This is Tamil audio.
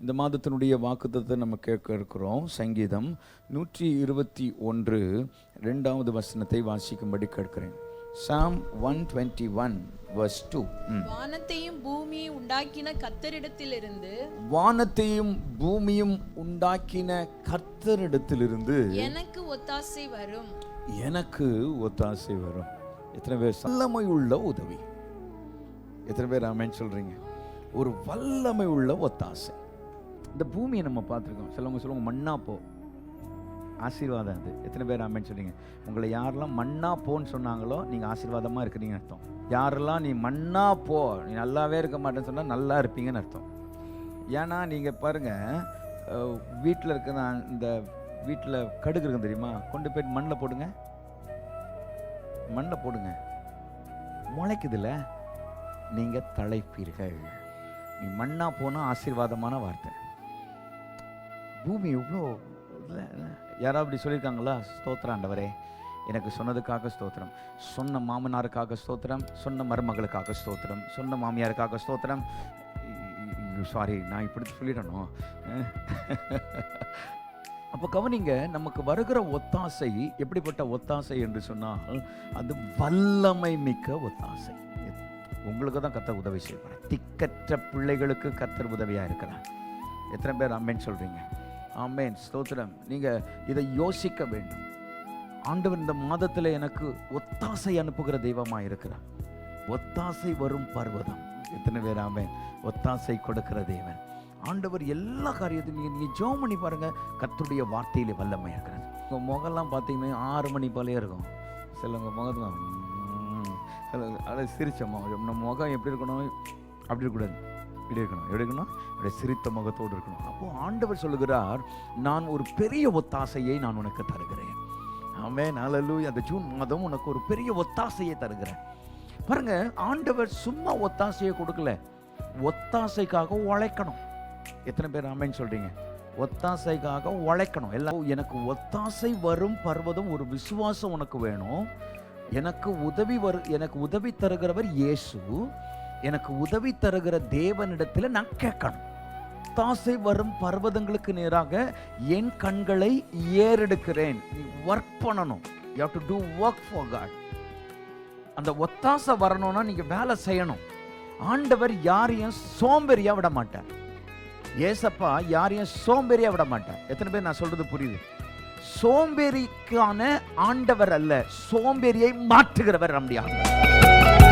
இந்த மாதத்தினுடைய வாக்குத்தத்தை நம்ம கேட்க இருக்கிறோம். சங்கீதம் நூற்றி இருபத்தி ஒன்று ரெண்டாவது வசனத்தை வாசிக்கும்படி கேட்கிறேன். Psalm one twenty one verse two வானத்தையும் பூமியையும் உண்டாக்கின கத்தரிடத்திலிருந்து வானத்தையும் பூமியும் உண்டாக்கின கர்த்தரிடத்திலிருந்து எனக்கு ஒத்தாசை வரும். எனக்கு ஒத்தாசை வரும். எத்தனை பேர் வல்லமை உள்ள உதவி. எத்தனை பேர் ஆமேன்னு சொல்றீங்க? ஒரு வல்லமை உள்ள ஒத்தாசை. இந்த பூமியை நம்ம பார்த்துருக்கோம். சிலவங்க சொல்லுவாங்க மண்ணா போ. ஆசீர்வாதம் அது. எத்தனை பேர் ஆமேன்னு சொன்னீங்க உங்களை யாரெல்லாம் மண்ணா போன்னு சொன்னாங்களோ நீங்கள் ஆசீர்வாதமாக இருக்கிறீங்கன்னு அர்த்தம். யாரெல்லாம் நீ மண்ணா போ நீ நல்லாவே இருக்க மாட்டேன்னு சொன்னால் நல்லா இருப்பீங்கன்னு அர்த்தம். ஏன்னா நீங்கள் பாருங்கள் வீட்டில் இருக்கிற இந்த வீட்டில் கடுகு இருக்கும் தெரியுமா? கொண்டு போய் மண்ணில் போடுங்க. மண்ணில் போடுங்க. முளைக்குதுல்ல? நீங்கள் தழைப்பீர்கள் நீ மண்ணா போனால் ஆசீர்வாதமான வார்த்தை. பூமி இவ்வளோ யாராவது அப்படி சொல்லியிருக்காங்களா? ஸ்தோத்திராண்டவரே எனக்கு சொன்னதுக்காக ஸ்தோத்திரம். சொன்ன மாமனாருக்காக ஸ்தோத்திரம் சொன்ன மருமகளுக்காக ஸ்தோத்திரம் சொன்ன மாமியாருக்காக ஸ்தோத்திரம். சாரி நான் இப்படி சொல்லிடணும். அப்போ கவனிங்க நமக்கு வருகிற ஒத்தாசை எப்படிப்பட்ட ஒத்தாசை என்று சொன்னால் அது வல்லமை மிக்க ஒத்தாசை. உங்களுக்கு தான் கத்தர் உதவி செய்வார். திக்கற்ற பிள்ளைகளுக்கு கத்தர் உதவியாக இருக்கிறார். எத்தனை பேர் அம்மன் சொல்கிறீங்க ஆமேன். ஸ்தோத்திரம். நீங்கள் இதை யோசிக்க வேண்டும். ஆண்டவர் இந்த மாதத்தில் எனக்கு ஒத்தாசை அனுப்புகிற தெய்வமாக இருக்கிறார் ஒத்தாசை வரும் பர்வதம். எத்தனை பேர் ஆமேன்? ஒத்தாசை கொடுக்கிற தேவன். ஆண்டவர் எல்லா காரியத்தையும் நீங்கள் நீங்கள் ஜோம் பண்ணி பாருங்கள் கத்துடைய வார்த்தையில் வல்லமை இருக்கிறது. உங்கள் முகம்லாம் பார்த்தீங்கன்னா ஆறு மணி போலே இருக்கும். சிலவங்க முகத்தில் அதை சிரிச்ச முகம் நம்ம முகம் எப்படி இருக்கணும்? அப்படி இருக்கக்கூடாது. இப்படி இருக்கணும் எப்படி இருக்கணும் இப்படி சிரித்த முகத்தோடு இருக்கணும். அப்போ ஆண்டவர் சொல்லுகிறார் நான் ஒரு பெரிய ஒத்தாசையை நான் உனக்கு தருகிறேன். ஆமே நாளல்லூ அந்த ஜூன் மாதம் உனக்கு ஒரு பெரிய ஒத்தாசையை தருகிறேன். பாருங்க ஆண்டவர் சும்மா ஒத்தாசையை கொடுக்கல. ஒத்தாசைக்காக உழைக்கணும். எத்தனை பேர் ஆமேன்னு சொல்றீங்க? ஒத்தாசைக்காக உழைக்கணும். எல்லாம் எனக்கு ஒத்தாசை வரும் பர்வதம் ஒரு விசுவாசம் உனக்கு வேணும். எனக்கு உதவி வரு எனக்கு உதவி தருகிறவர் இயேசு. எனக்கு உதவி தருகிற தேவனிடத்தில் நான் கேட்கணும். ஒத்தாசை வரும் பர்வதங்களுக்கு நேராக என் கண்களை ஏறெடுக்கிறேன். நீ ஒர்க் பண்ணணும். You have to do work for God அந்த ஒத்தாசை வரணும்னா நீங்க வேலை செய்யணும். ஆண்டவர் யாரையும் சோம்பேறியா விட மாட்டார். ஏசப்பா யாரையும் சோம்பேறியா விட மாட்டார். எத்தனை பேர் நான் சொல்றது புரியுது? சோம்பேறிக்கான ஆண்டவர் அல்ல சோம்பேறியை மாற்றுகிறவர் நம்முடைய ஆண்டவர்.